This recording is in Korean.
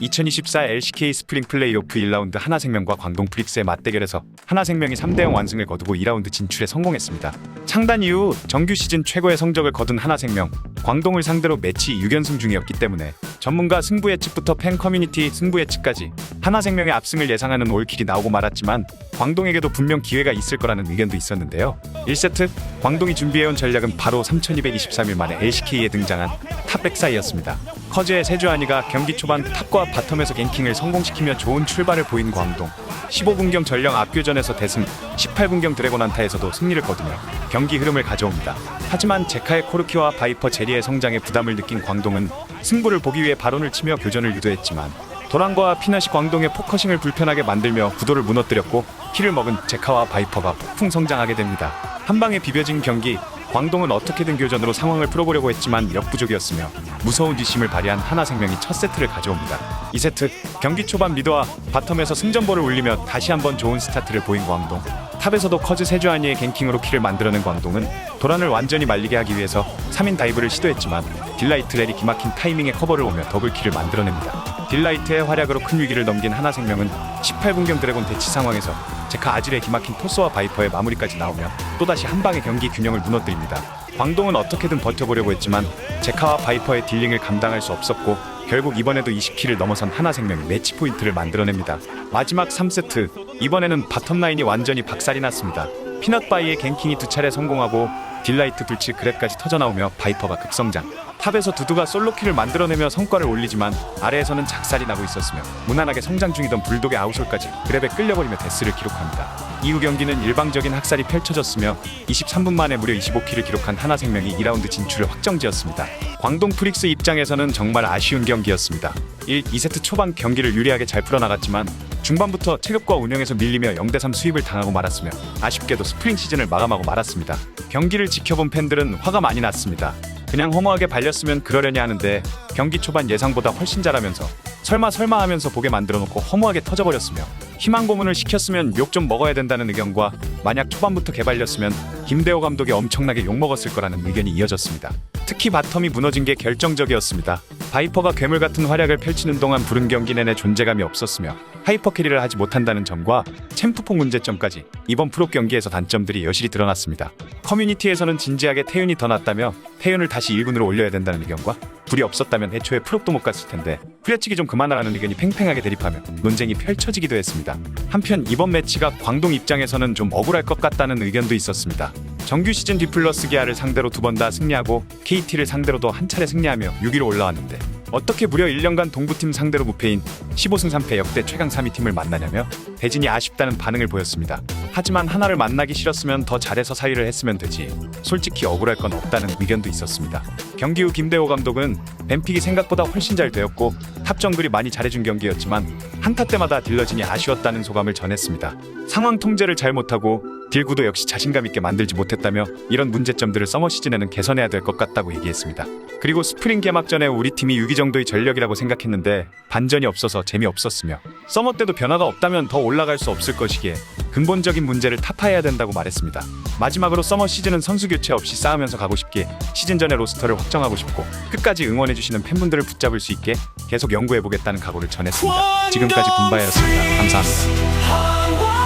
2024 LCK 스프링 플레이오프 1라운드 하나생명과 광동 프릭스의 맞대결에서 하나생명이 3대0 완승을 거두고 2라운드 진출에 성공했습니다. 창단 이후 정규 시즌 최고의 성적을 거둔 하나생명, 광동을 상대로 매치 6연승 중이었기 때문에 전문가 승부 예측부터 팬 커뮤니티 승부 예측까지 하나생명의 압승을 예상하는 올킬이 나오고 말았지만 광동에게도 분명 기회가 있을 거라는 의견도 있었는데요. 1세트 광동이 준비해온 전략은 바로 3223일 만에 LCK에 등장한 탑백사이였습니다. 커즈의 세주안이가 경기 초반 탑과 바텀에서 갱킹을 성공시키며 좋은 출발을 보인 광동 15분경 전령 압교전에서 대승 18분경 드래곤 안타에서도 승리를 거두며 경기 흐름을 가져옵니다. 하지만 제카의 코르키와 바이퍼 제리의 성장에 부담을 느낀 광동은 승부를 보기 위해 발언을 치며 교전을 유도했지만 도란과 피나시 광동의 포커싱을 불편하게 만들며 구도를 무너뜨렸고 키를 먹은 제카와 바이퍼가 폭풍 성장하게 됩니다. 한 방에 비벼진 경기 광동은 어떻게든 교전으로 상황을 풀어보려고 했지만 역부족이었으며 무서운 뒷심을 발휘한 하나생명이 첫 세트를 가져옵니다. 2세트 경기 초반 미드와 바텀에서 승전보를 울리며 다시 한번 좋은 스타트를 보인 광동 탑에서도 커즈 세주아니의 갱킹으로 키를 만들어낸 광동은 도란을 완전히 말리게 하기 위해서 3인 다이브를 시도했지만 딜라이트 렐이 기막힌 타이밍에 커버를 오며 더블킬을 만들어냅니다. 딜라이트의 활약으로 큰 위기를 넘긴 하나생명은 18분경 드래곤 대치 상황에서 제카 아질의 기막힌 토스와 바이퍼의 마무리까지 나오며 또다시 한 방의 경기 균형을 무너뜨립니다. 광동은 어떻게든 버텨보려고 했지만 제카와 바이퍼의 딜링을 감당할 수 없었고 결국 이번에도 20킬을 넘어선 하나생명이 매치 포인트를 만들어냅니다. 마지막 3세트 이번에는 바텀 라인이 완전히 박살이 났습니다. 피넛바이의 갱킹이 두 차례 성공하고 딜라이트 불치 그랩까지 터져나오며 바이퍼가 급성장 탑에서 두두가 솔로킬을 만들어내며 성과를 올리지만 아래에서는 작살이 나고 있었으며 무난하게 성장 중이던 불독의 아웃솔까지 그랩에 끌려버리며 데스를 기록합니다. 이후 경기는 일방적인 학살이 펼쳐졌으며 23분 만에 무려 25킬을 기록한 하나생명이 2라운드 진출을 확정지었습니다. 광동 프릭스 입장에서는 정말 아쉬운 경기였습니다. 1, 2세트 초반 경기를 유리하게 잘 풀어나갔지만 중반부터 체급과 운영에서 밀리며 0대3 수입을 당하고 말았으며 아쉽게도 스프링 시즌을 마감하고 말았습니다. 경기를 지켜본 팬들은 화가 많이 났습니다. 그냥 허무하게 발렸으면 그러려니 하는데 경기 초반 예상보다 훨씬 잘하면서 설마 설마 하면서 보게 만들어 놓고 허무하게 터져버렸으며 희망 고문을 시켰으면 욕 좀 먹어야 된다는 의견과 만약 초반부터 개발렸으면 김대호 감독이 엄청나게 욕 먹었을 거라는 의견이 이어졌습니다. 특히 바텀이 무너진 게 결정적이었습니다. 바이퍼가 괴물 같은 활약을 펼치는 동안 부른 경기 내내 존재감이 없었으며 하이퍼 캐리를 하지 못한다는 점과 챔프폭 문제점까지 이번 프로 경기에서 단점들이 여실히 드러났습니다. 커뮤니티에서는 진지하게 태윤이 더 낫다며 태윤을 다시 1군으로 올려야 된다는 의견과 불이 없었다면 애초에 프로도 못 갔을 텐데 후려치기 좀 그만하라는 의견이 팽팽하게 대립하며 논쟁이 펼쳐지기도 했습니다. 한편 이번 매치가 광동 입장에서는 좀 억울할 것 같다는 의견도 있었습니다. 정규 시즌 디플러스 기아를 상대로 두 번 다 승리하고 KT를 상대로도 한 차례 승리하며 6위로 올라왔는데 어떻게 무려 1년간 동부팀 상대로 무패인 15승 3패 역대 최강 3위 팀을 만나냐며 대진이 아쉽다는 반응을 보였습니다. 하지만 하나를 만나기 싫었으면 더 잘해서 사위를 했으면 되지. 솔직히 억울할 건 없다는 의견도 있었습니다. 경기 후 김대호 감독은 뱀픽이 생각보다 훨씬 잘 되었고 탑 정글이 많이 잘해준 경기였지만 한타 때마다 딜러진이 아쉬웠다는 소감을 전했습니다. 상황 통제를 잘 못하고 딜구도 역시 자신감 있게 만들지 못했다며 이런 문제점들을 서머 시즌에는 개선해야 될 것 같다고 얘기했습니다. 그리고 스프링 개막전에 우리 팀이 6위 정도의 전력이라고 생각했는데 반전이 없어서 재미없었으며 서머 때도 변화가 없다면 더 올라갈 수 없을 것이기에 근본적인 문제를 타파해야 된다고 말했습니다. 마지막으로 서머 시즌은 선수 교체 없이 싸우면서 가고 싶기에 시즌 전에 로스터를 확정하고 싶고 끝까지 응원해주시는 팬분들을 붙잡을 수 있게 계속 연구해보겠다는 각오를 전했습니다. 지금까지 분바이였습니다. 감사합니다. 항